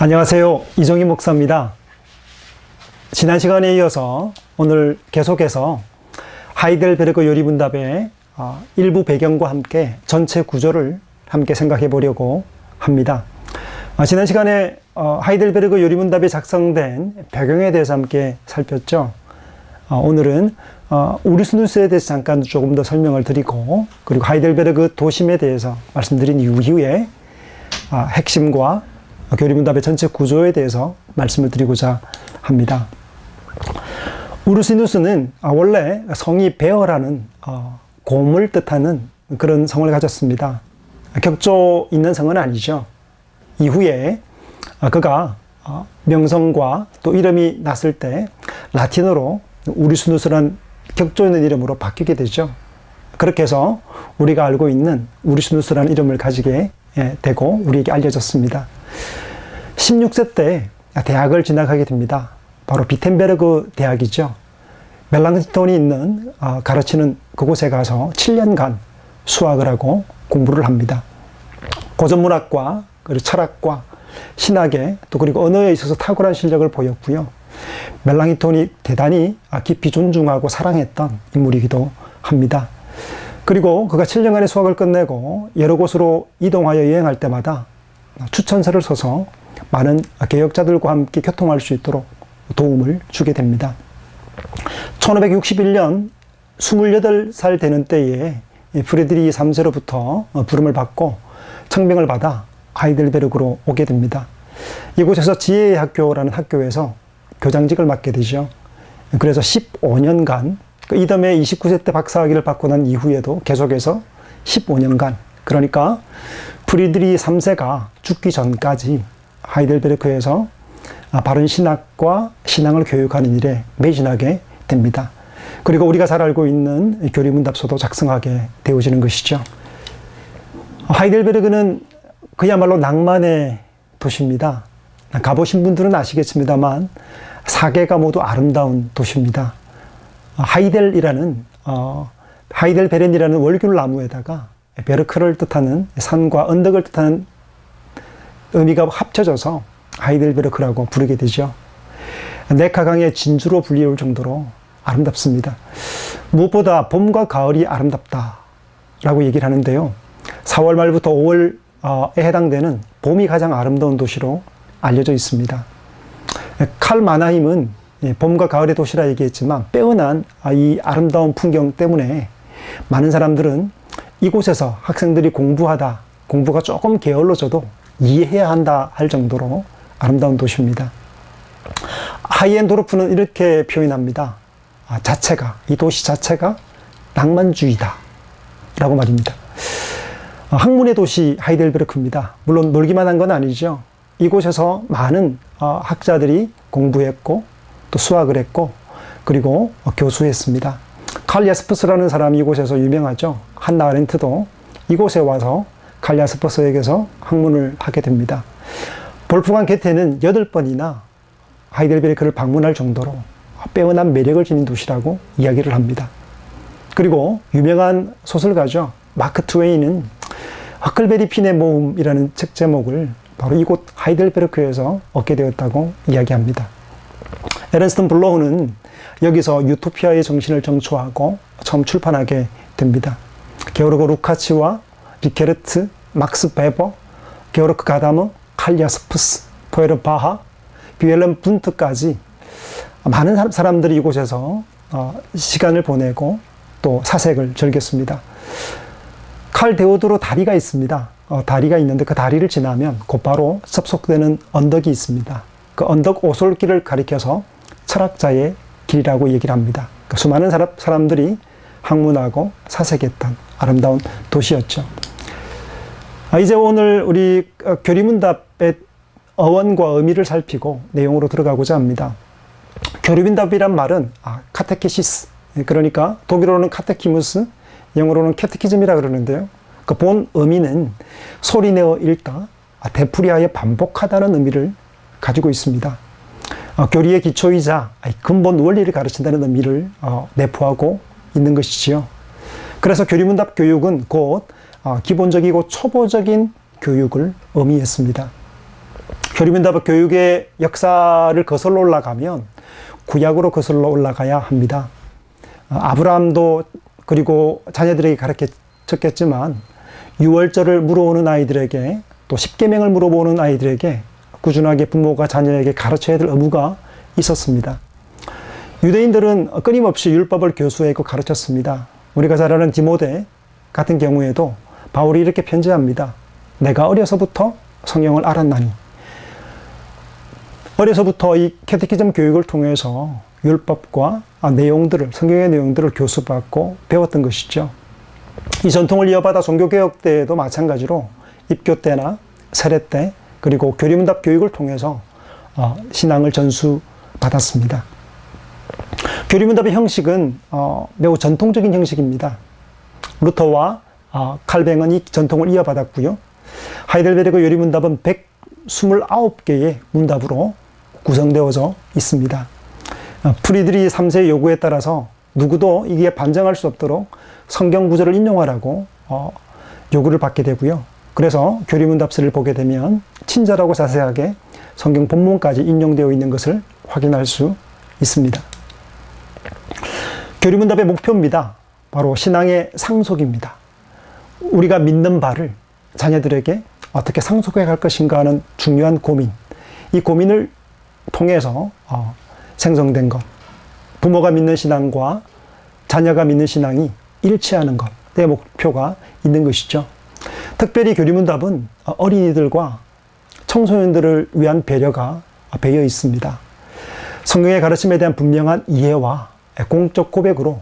안녕하세요. 이종희 목사입니다. 지난 시간에 이어서 오늘 계속해서 하이델베르그 요리문답의 어, 일부 배경과 함께 전체 구조를 함께 생각해 보려고 합니다. 어, 지난 시간에 어, 하이델베르그 요리문답이 작성된 배경에 대해서 함께 살폈죠. 어, 오늘은 어, 우리스누스에 대해서 잠깐 조금 더 설명을 드리고 그리고 하이델베르그 도심에 대해서 말씀드린 이후에 아, 핵심과 교리문답의 전체 구조에 대해서 말씀을 드리고자 합니다. 우르시누스는 아, 원래 성이 베어라는 어, 곰을 뜻하는 그런 성을 가졌습니다. 격조 있는 성은 아니죠. 이후에 아, 그가 어, 명성과 또 이름이 났을 때 라틴어로 우리스누스란 격조 있는 이름으로 바뀌게 되죠. 그렇게 해서 우리가 알고 있는 우리스누스라는 이름을 가지게 예, 되고 우리에게 알려졌습니다. 16세 때 대학을 진학하게 됩니다. 바로 비텐베르그 대학이죠. 멜랑톤이 있는 어, 가르치는 그곳에 가서 7년간 수학을 하고 공부를 합니다. 고전문학과 그리고 철학과 신학에 또 그리고 언어에 있어서 탁월한 실력을 보였고요. 멜랑이톤이 대단히 아, 깊이 존중하고 사랑했던 인물이기도 합니다. 그리고 그가 7년간의 수학을 끝내고 여러 곳으로 이동하여 여행할 때마다 추천서를 써서 많은 개혁자들과 함께 교통할 수 있도록 도움을 주게 됩니다. 1561년 28살 되는 때에 프레드리 3세로부터 부름을 받고 청명을 받아 하이델베르크로 오게 됩니다. 이곳에서 지혜의 학교라는 학교에서 교장직을 맡게 되죠. 그래서 15년간 그 이듬해 29세 때 박사학위를 받고 난 이후에도 계속해서 15년간 그러니까 프리드리 3세가 죽기 전까지 하이델베르크에서 바른 신학과 신앙을 교육하는 일에 매진하게 됩니다. 그리고 우리가 잘 알고 있는 교리문답서도 작성하게 되어지는 것이죠. 하이델베르크는 그야말로 낭만의 도시입니다. 가보신 분들은 아시겠습니다만 사계가 모두 아름다운 도시입니다. 하이델이라는 어, 하이델베렌이라는 월귤 나무에다가 베르크를 뜻하는 산과 언덕을 뜻하는 의미가 합쳐져서 하이델베르크라고 부르게 되죠. 네카강의 진주로 불리울 정도로 아름답습니다. 무엇보다 봄과 가을이 아름답다라고 얘기를 하는데요. 4월 말부터 5월에 해당되는 봄이 가장 아름다운 도시로 알려져 있습니다. 칼 마나힘은 봄과 가을의 도시라 얘기했지만 빼어난 이 아름다운 풍경 때문에 많은 사람들은 이곳에서 학생들이 공부하다 공부가 조금 게을러져도 이해해야 한다 할 정도로 아름다운 도시입니다. 하이엔도르프는 이렇게 표현합니다. 아, 자체가, 이 도시 자체가 낭만주의다. 라고 말입니다. 아, 학문의 도시 하이델베르크입니다. 물론 놀기만 한 건 아니죠. 이곳에서 많은 어, 학자들이 공부했고 또 수학을 했고 그리고 교수했습니다. 칼 야스퍼스라는 사람이 이곳에서 유명하죠. 한나 아렌트도 이곳에 와서 칼 야스퍼스에게서 학문을 하게 됩니다. 볼프강 게테는 8번이나 하이델베르크를 방문할 정도로 빼어난 매력을 지닌 도시라고 이야기를 합니다. 그리고 유명한 소설가죠. 마크 트웨이는 허클베리 핀의 모음이라는 책 제목을 바로 이곳 하이델베르크에서 얻게 되었다고 이야기합니다. 에른스턴 블로우는 여기서 유토피아의 정신을 정초하고 처음 출판하게 됩니다. 게오르고 루카치와 리케르트, 막스 베버, 게오르크 가다머, 칼리아스푸스, 포에르 바하, 비엘렌 분트까지 많은 사람들이 이곳에서 어, 시간을 보내고 또 사색을 즐겼습니다. 칼 데오드로 다리가 있습니다. 어, 다리가 있는데 그 다리를 지나면 곧바로 접속되는 언덕이 있습니다. 그 언덕 오솔길을 가리켜서 철학자의 길이라고 얘기를 합니다. 그 수많은 사람, 사람들이 학문하고 사색했던 아름다운 도시였죠. 아, 이제 오늘 우리 어, 교리문답의 어원과 의미를 살피고 내용으로 들어가고자 합니다. 교리문답이란 말은 아, 카테케시스 그러니까 독일어로는 카테키무스 영어로는 캐테키즘이라 그러는데요. 그 본 의미는 소리내어 읽다, 아, 되풀이하여 반복하다는 의미를 가지고 있습니다. 어, 교리의 기초이자 근본 원리를 가르친다는 의미를 어, 내포하고 있는 것이지요. 그래서 교리문답 교육은 곧 어, 기본적이고 초보적인 교육을 의미했습니다. 교리문답 교육의 역사를 거슬러 올라가면 구약으로 거슬러 올라가야 합니다. 어, 아브라함도 그리고 자녀들에게 가르쳤겠지만 유월절을 물어오는 아이들에게 또 십계명을 물어보는 아이들에게 꾸준하게 부모가 자녀에게 가르쳐야 될 의무가 있었습니다. 유대인들은 끊임없이 율법을 교수했고 가르쳤습니다. 우리가 잘 아는 디모데 같은 경우에도 바울이 이렇게 편지합니다. 내가 어려서부터 성경을 알았나니. 어려서부터 이 캐테키즘 교육을 통해서 율법과 아, 내용들을, 성경의 내용들을 교수받고 배웠던 것이죠. 이 전통을 이어받아 종교개혁 때에도 마찬가지로 입교 때나 세례 때 그리고 교리문답 교육을 통해서 어, 신앙을 전수받았습니다. 교리문답의 형식은 어, 매우 전통적인 형식입니다. 루터와 어, 칼뱅은 이 전통을 이어받았고요. 하이델베르그 요리문답은 129개의 문답으로 구성되어져 있습니다. 어, 프리드리 3세의 요구에 따라서 누구도 이게 반정할 수 없도록 성경 구절을 인용하라고 어, 요구를 받게 되고요. 그래서 교리문답서를 보게 되면 친절하고 자세하게 성경 본문까지 인용되어 있는 것을 확인할 수 있습니다. 교리문답의 목표입니다. 바로 신앙의 상속입니다. 우리가 믿는 바를 자녀들에게 어떻게 상속해 갈 것인가 하는 중요한 고민. 이 고민을 통해서 어, 생성된 것. 부모가 믿는 신앙과 자녀가 믿는 신앙이 일치하는 것. 내 목표가 있는 것이죠. 특별히 교리문답은 어린이들과 청소년들을 위한 배려가 배어 있습니다. 성경의 가르침에 대한 분명한 이해와 공적 고백으로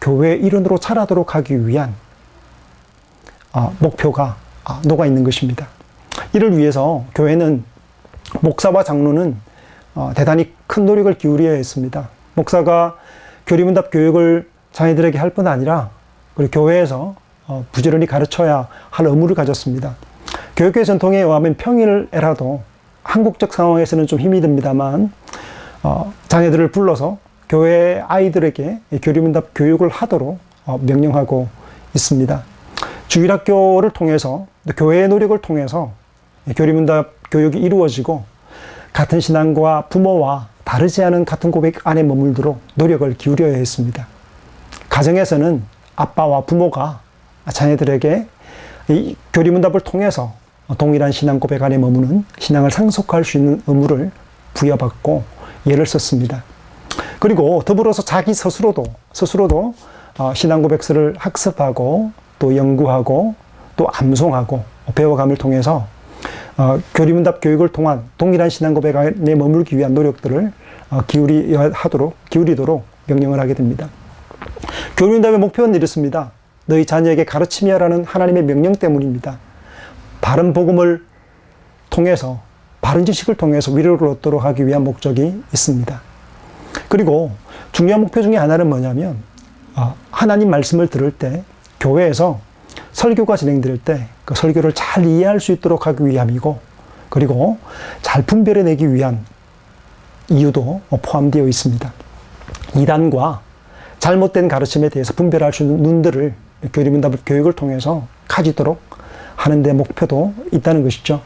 교회 일원으로 자라도록 하기 위한 아, 목표가 아, 녹아 있는 것입니다. 이를 위해서 교회는 목사와 장로는 어, 대단히 큰 노력을 기울여야 했습니다. 목사가 교리문답 교육을 자녀들에게 할 뿐 아니라 그리고 교회에서 어, 부지런히 가르쳐야 할 의무를 가졌습니다. 교육계 전통에 의하면 평일 에라도 한국적 상황에서는 좀 힘이 듭니다만 어, 자녀들을 불러서 교회 아이들에게 교리문답 교육을 하도록 어, 명령하고 있습니다. 주일학교를 통해서 교회의 노력을 통해서 교리문답 교육이 이루어지고 같은 신앙과 부모와 다르지 않은 같은 고백 안에 머물도록 노력을 기울여야 했습니다. 가정에서는 아빠와 부모가 자녀들에게 이 교리문답을 통해서 동일한 신앙 고백 안에 머무는 신앙을 상속할 수 있는 의무를 부여받고 예를 썼습니다. 그리고 더불어서 자기 스스로도 스스로도 어, 신앙 고백서를 학습하고 또 연구하고 또 암송하고 배워감을 통해서 어, 교리문답 교육을 통한 동일한 신앙 고백 안에 머물기 위한 노력들을 어, 기울이 하도록 기울이도록 명령을 하게 됩니다. 교리문답의 목표는 이렇습니다. 너희 자녀에게 가르치며 하라는 하나님의 명령 때문입니다. 바른 복음을 통해서 바른 지식을 통해서 위로를 얻도록 하기 위한 목적이 있습니다. 그리고 중요한 목표 중에 하나는 뭐냐면 어, 하나님 말씀을 들을 때 교회에서 설교가 진행될 때 그 설교를 잘 이해할 수 있도록 하기 위함이고 그리고 잘 분별해내기 위한 이유도 포함되어 있습니다. 이단과 잘못된 가르침에 대해서 분별할 수 있는 눈들을 교리문답 교육을 통해서 가지도록 하는 데 목표도 있다는 것이죠.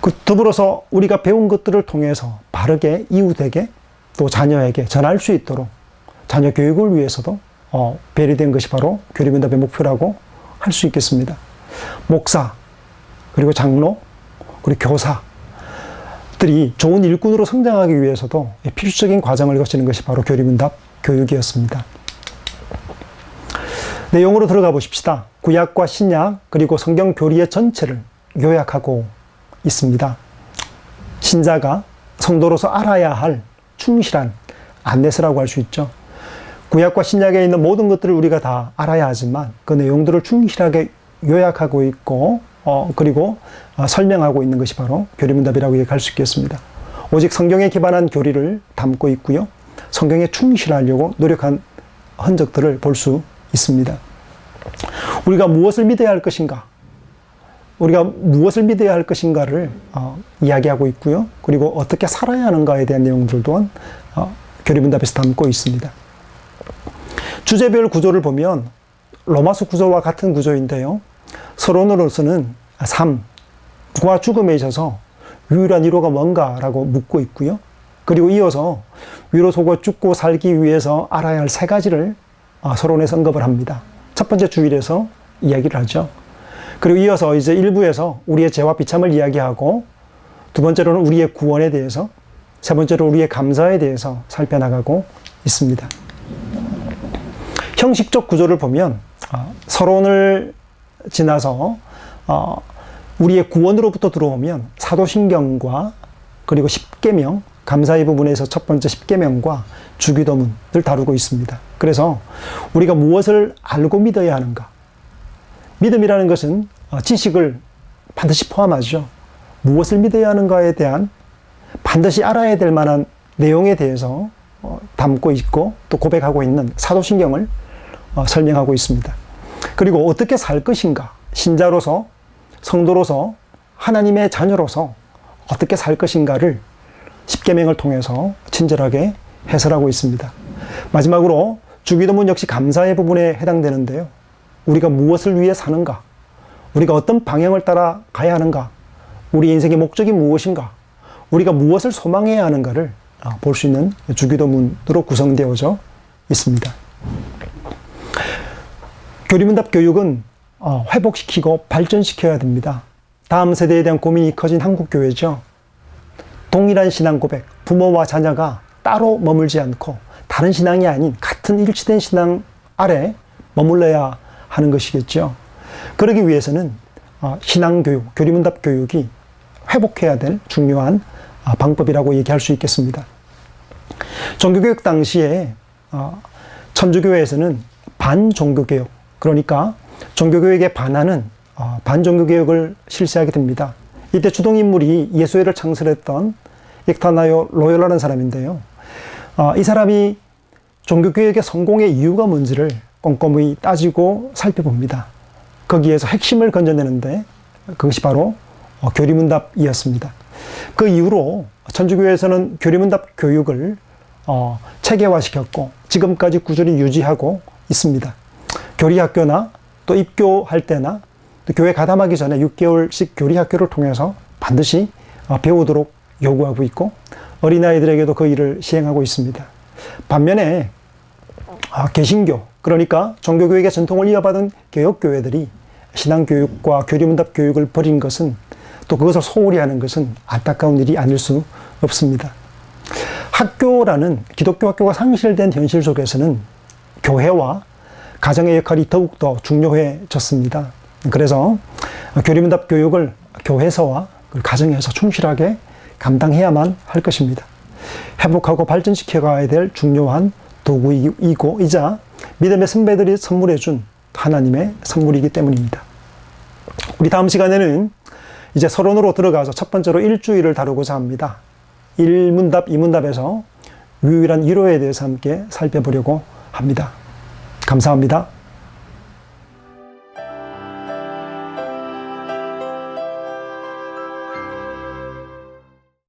그 더불어서 우리가 배운 것들을 통해서 바르게 이웃에게 또 자녀에게 전할 수 있도록 자녀 교육을 위해서도 어, 배려된 것이 바로 교리문답의 목표라고 할 수 있겠습니다. 목사, 그리고 장로, 그리고 교사들이 좋은 일꾼으로 성장하기 위해서도 필수적인 과정을 거치는 것이 바로 교리문답 교육이었습니다. 내용으로 들어가 보십시다. 구약과 신약, 그리고 성경 교리의 전체를 요약하고 있습니다. 신자가 성도로서 알아야 할 충실한 안내서라고 할 수 있죠. 구약과 신약에 있는 모든 것들을 우리가 다 알아야 하지만 그 내용들을 충실하게 요약하고 있고 어, 그리고 어, 설명하고 있는 것이 바로 교리문답이라고 얘기할 수 있겠습니다. 오직 성경에 기반한 교리를 담고 있고요. 성경에 충실하려고 노력한 흔적들을 볼 수 있습니다. 우리가 무엇을 믿어야 할 것인가? 우리가 무엇을 믿어야 할 것인가를 어, 이야기하고 있고요. 그리고 어떻게 살아야 하는가에 대한 내용들 또한 어, 교리문답에서 담고 있습니다. 주제별 구조를 보면 로마서 구조와 같은 구조인데요. 서론으로서는 삶 과 죽음에 있어서 유일한 위로가 뭔가라고 묻고 있고요. 그리고 이어서 위로 속어 죽고 살기 위해서 알아야 할 세 가지를 아, 서론에서 언급을 합니다. 첫 번째 주일에서 이야기를 하죠. 그리고 이어서 이제 일부에서 우리의 죄와 비참을 이야기하고 두 번째로는 우리의 구원에 대해서 세 번째로 우리의 감사에 대해서 살펴나가고 있습니다. 형식적 구조를 보면 어, 서론을 지나서 어, 우리의 구원으로부터 들어오면 사도신경과 그리고 십계명 감사의 부분에서 첫 번째 십계명과 주기도문을 다루고 있습니다. 그래서 우리가 무엇을 알고 믿어야 하는가? 믿음이라는 것은 어, 지식을 반드시 포함하죠. 무엇을 믿어야 하는가에 대한 반드시 알아야 될 만한 내용에 대해서 어, 담고 있고 또 고백하고 있는 사도신경을 어, 설명하고 있습니다. 그리고 어떻게 살 것인가? 신자로서, 성도로서, 하나님의 자녀로서 어떻게 살 것인가를 십계명을 통해서 친절하게 해설하고 있습니다. 마지막으로 주기도문 역시 감사의 부분에 해당되는데요. 우리가 무엇을 위해 사는가? 우리가 어떤 방향을 따라 가야 하는가? 우리 인생의 목적이 무엇인가? 우리가 무엇을 소망해야 하는가를 아, 볼수 있는 주기도문으로 구성되어져 있습니다. 교리문답 교육은 어, 회복시키고 발전시켜야 됩니다. 다음 세대에 대한 고민이 커진 한국교회죠. 동일한 신앙 고백, 부모와 자녀가 따로 머물지 않고 다른 신앙이 아닌 같은 일치된 신앙 아래 머물러야 하는 것이겠죠. 그러기 위해서는 어, 신앙교육, 교리문답 교육이 회복해야 될 중요한 아, 방법이라고 얘기할 수 있겠습니다. 종교교육 당시에 어, 천주교회에서는 반종교개혁, 그러니까 종교교육에 반하는 어, 반종교개혁을 실시하게 됩니다. 이때 주동인물이 예수회를 창설했던 익타나요 로열라는 사람인데요. 어, 이 사람이 종교개혁의 성공의 이유가 뭔지를 꼼꼼히 따지고 살펴봅니다. 거기에서 핵심을 건져내는데 그것이 바로 어, 교리문답이었습니다. 그 이후로 천주교에서는 교리문답 교육을 어, 체계화시켰고 지금까지 꾸준히 유지하고 있습니다. 교리학교나 또 입교할 때나 또 교회 가담하기 전에 6개월씩 교리 학교를 통해서 반드시 어, 배우도록 요구하고 있고 어린아이들에게도 그 일을 시행하고 있습니다. 반면에 아, 개신교 그러니까 종교교육의 전통을 이어받은 개혁교회들이 신앙교육과 교리문답 교육을 버린 것은 또 그것을 소홀히 하는 것은 안타까운 일이 아닐 수 없습니다. 학교라는 기독교 학교가 상실된 현실 속에서는 교회와 가정의 역할이 더욱더 중요해졌습니다. 그래서 교리문답 교육을 교회에서와 가정에서 충실하게 감당해야만 할 것입니다. 회복하고 발전시켜 가야 될 중요한 도구이고 이자 믿음의 선배들이 선물해 준 하나님의 선물이기 때문입니다. 우리 다음 시간에는 이제 서론으로 들어가서 첫 번째로 일주일을 다루고자 합니다. 1문답, 2문답에서 유일한 위로에 대해서 함께 살펴보려고 합니다. 감사합니다.